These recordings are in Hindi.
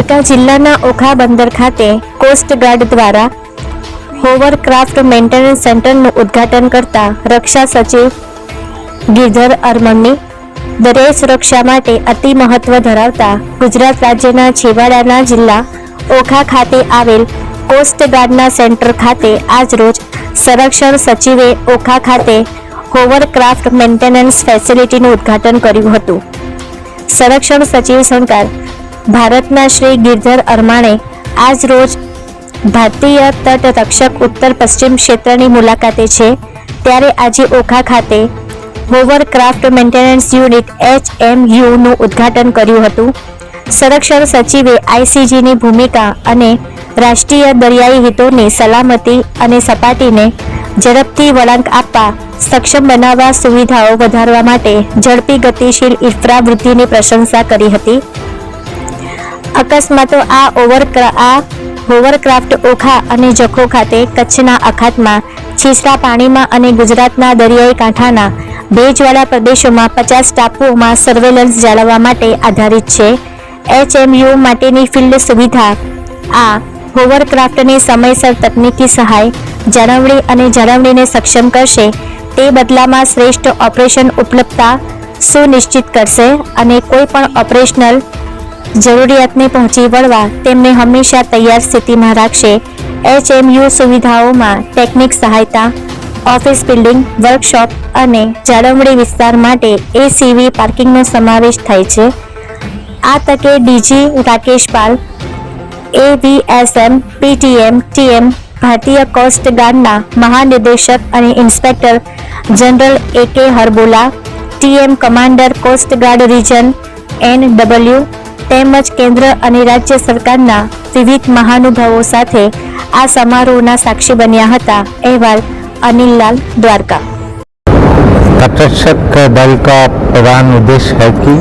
દ્વારકા જિલ્લાના ઓખા બંદર ખાતે કોસ્ટગાર્ડ દ્વારા હોવરક્રાફ્ટ મેન્ટેનન્સ સેન્ટરનું ઉદ્ઘાટન કરતા રક્ષા સચિવ ગિરધર અરમણની દરિયાઈ સુરક્ષા માટે અતિ મહત્વ ધરાવતા ગુજરાત રાજ્યના છેવાડાના જિલ્લા ઓખા ખાતે આવેલ કોસ્ટગાર્ડના સેન્ટર ખાતે આજરોજ સંરક્ષણ સચિવે ઓખા ખાતે હોવરક્રાફ્ટ મેન્ટેનન્સ ફેસિલિટીનું ઉદ્ઘાટન કર્યું હતું. સંરક્ષણ સચિવ શંકર ભારતના શ્રી ગિરધર અરમાણે આજ રોજ ભારતીય તટરક્ષક ઉત્તર પશ્ચિમ ક્ષેત્રની મુલાકાતે છે. ત્યારે આજે ઓખા ખાતે hovercraft maintenance unit H M યુનું ઉદ્ઘાટન કર્યું હતું. સંરક્ષણ સચિવે આઈસીજીની ભૂમિકા અને રાષ્ટ્રીય દરિયાઈ હિતોની સલામતી અને સપાટીને ઝડપથી વળાંક આપવા, સક્ષમ બનાવવા સુવિધાઓ વધારવા માટે ઝડપી ગતિશીલ ઇન્ફ્રાવૃદ્ધિની પ્રશંસા કરી હતી. અકસ્માતો આ ઓવર આ હોવરક્રાફ્ટ ઓખા અને જખો ખાતે કચ્છના અખાતમાં છીછરા પાણીમાં અને ગુજરાતના દરિયાઈ કાંઠાના ભેજવાળા પ્રદેશોમાં પચાસ ટાપુઓમાં સર્વેલન્સ જાળવવા માટે આધારિત છે. એચએમયુ માટેની ફિલ્ડ સુવિધા, આ હોવરક્રાફ્ટની સમયસર તકનીકી સહાય, જાળવણી અને જાળવણીને સક્ષમ કરશે. તે બદલામાં શ્રેષ્ઠ ઓપરેશન ઉપલબ્ધતા સુનિશ્ચિત કરશે અને કોઈ પણ ઓપરેશનલ જરૂરિયાતને પહોંચી વળવા તેમને હંમેશા તૈયાર સ્થિતિમાં રાખશે. એચએમયુ સુવિધાઓમાં ટેકનિક સહાયતા, ઓફિસ બિલ્ડિંગ, વર્કશોપ અને જાળવણી વિસ્તાર માટે એસીવી પાર્કિંગનો સમાવેશ થાય છે. આ તકે DG Rakesh Pal, AVSM, PTM, TM, ભારતીય કોસ્ટ ગાર્ડના મહાનિદેશક અને inspector general A K Harbola, TM commander coast guard region N W તેમજ કેન્દ્ર અને રાજ્ય સરકારના વિવિધ મહાનુભાવો સાથે આ સમારોહના સાક્ષી બન્યા હતા અહેવાલ અનિલલાલ દ્વારકા तटरक्षक दल का प्रधान उद्देश्य है कि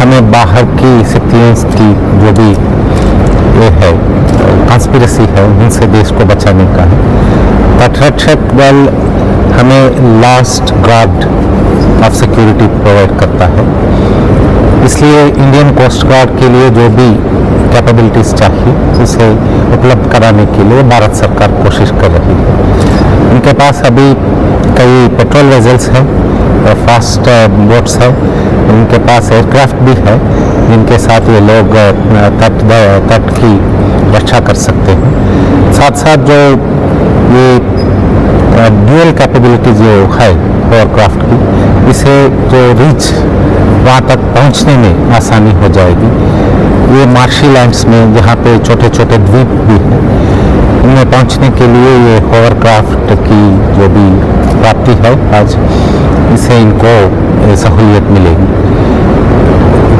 हमें बाहर की शक्तियों की जो भी ये है कॉन्स्पिरसी है उनसे देश को बचाने का है तटरक्षक दल हमें last guard of security provide करता है इसलिए इंडियन कोस्ट गार्ड के लिए जो भी कैपेबिलिटीज चाहिए, उसे उपलब्ध कराने के लिए भारत सरकार कोशिश कर रही है। उनके पास अभी कई पेट्रोल वेजल्स हैं फास्ट बोट्स हैं। उनके पास एयरक्राफ्ट भी है, जिनके साथ ये लोग तट तट की रक्षा कर सकते हैं। साथ साथ जो ये ड्यूअल कैपेबिलिटी जो है एयरक्राफ्ट की, इसे जो रीच वहाँ तक पहुँचने में आसानी हो जाएगी। ये मार्शी लैंड्स में जहाँ पे छोटे छोटे द्वीप भी हैं, उनमें पहुँचने के लिए ये होवरक्राफ्ट की जो भी प्राप्ति है आज, इसे इनको सहूलियत मिलेगी।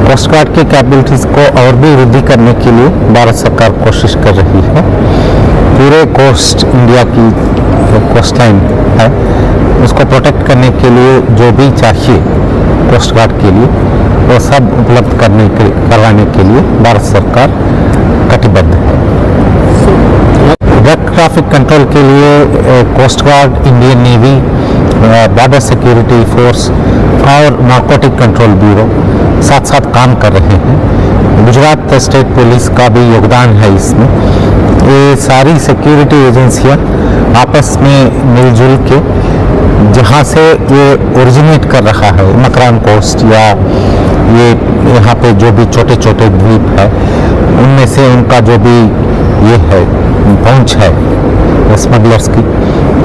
कोस्ट गार्ड की कैपेबिलिटीज़ को और भी वृद्धि करने के लिए भारत सरकार कोशिश कर रही है। पूरे कोस्ट इंडिया की जो कोस्ट लाइन है, उसको प्रोटेक्ट करने के लिए जो भी चाहिए कोस्ट गार्ड के लिए, वो सब उपलब्ध करने के, करवाने के लिए भारत सरकार कटिबद्ध है। ड्रग ट्रैफ़िक कंट्रोल के लिए coast guard Indian navy border security force और नार्कोटिक कंट्रोल ब्यूरो साथ साथ काम कर रहे हैं। गुजरात स्टेट पुलिस का भी योगदान है इसमें। ये सारी सिक्योरिटी एजेंसियाँ आपस में मिलजुल के जहाँ से ये ओरिजिनेट कर रहा है मकरान कोस्ट या ये यहाँ पे जो भी छोटे छोटे द्वीप है, उनमें से उनका जो भी ये है पहुँच है स्मगलर्स की,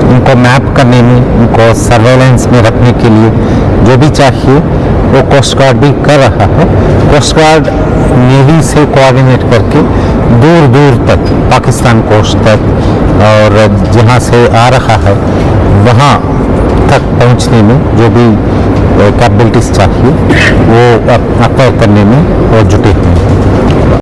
उनको मैप करने में, उनको सर्वेलेंस में रखने के लिए जो भी चाहिए, वो कोस्ट गार्ड भी कर रहा है। कोस्ट गार्ड नेवी से कोऑर्डिनेट करके दूर दूर तक, पाकिस्तान कोस्ट तक और जहाँ से आ रहा है, वहाँ तक पहुँचने में जो भी कैपेबिलिटीज चाहिए वो अक्वायर करने में और जुटे हैं।